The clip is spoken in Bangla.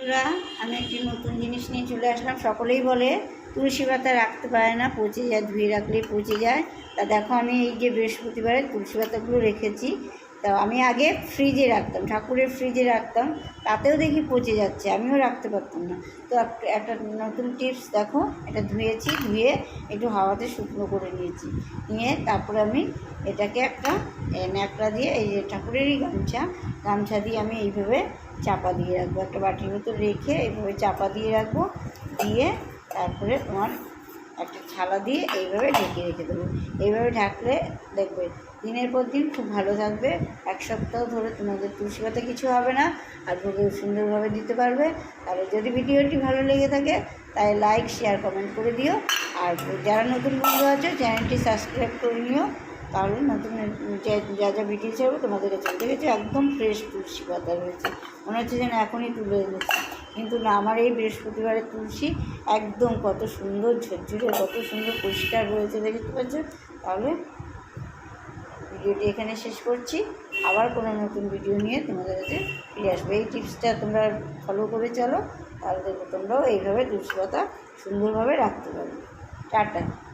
বন্ধুরা, আমি একটি নতুন জিনিস নিয়ে চলে আসলাম। সকলেই বলে, তুলসী পাতা রাখতে পারে না, পচে যায়, ধুয়ে রাখলে পচে যায়। তা দেখো, আমি এই যে বৃহস্পতিবারে তুলসী পাতাগুলো রেখেছি। তা আমি আগে ফ্রিজে রাখতাম, ঠাকুরের ফ্রিজে রাখতাম। তাতেও দেখি পচে যাচ্ছে, আমিও রাখতে পারতাম না। তো এক- একটা নতুন টিপস দেখো, এটা ধুয়েছি, ধুয়ে একটু হাওয়াতে শুকনো করে নিয়েছি। নিয়ে তারপরে আমি এটাকে একটা ন্যাকড়া দিয়ে, এই যে ঠাকুরেরই গামছা গামছা দিয়ে আমি এইভাবে চাপা দিয়ে রাখব। একটা বাটির মতো রেখে এইভাবে চাপা দিয়ে রাখব। দিয়ে তারপরে তোমার একটা থালা দিয়ে এইভাবে ঢেকে রেখে দেবো। এইভাবে ঢাকলে দেখবে দিনের পর দিন খুব ভালো থাকবে। এক সপ্তাহ ধরে তোমাদের তুলসী পাতা কিছু হবে না, আর ভোগে সুন্দরভাবে দিতে পারবে। আর যদি ভিডিওটি ভালো লেগে থাকে, তাই লাইক, শেয়ার, কমেন্ট করে দিও। আর যারা নতুন বন্ধু আছে, চ্যানেলটি সাবস্ক্রাইব করে নিও। কারণ নতুন যা- যা ভিডিও ছাড়বো তোমাদের কাছে দেখেছ একদম ফ্রেশ তুলসী পাতা রয়েছে। মনে হচ্ছে যেন এখনই তুলে এনেছি। কিন্তু না, আমার এই বৃহস্পতিবারের তুলসী একদম কত সুন্দর ঝরঝরে, কত সুন্দর পরিষ্কার রয়েছে, দেখতে পাচ্ছ? তাহলে ভিডিওটি এখানে শেষ করছি। আবার কোনো নতুন ভিডিও নিয়ে তোমাদের কাছে ফিরে আসবে। এই টিপসটা তোমরা ফলো করে চলো, তাহলে তোমরাও এইভাবে তুলসী পাতা সুন্দরভাবে রাখতে পারবে। টাটা।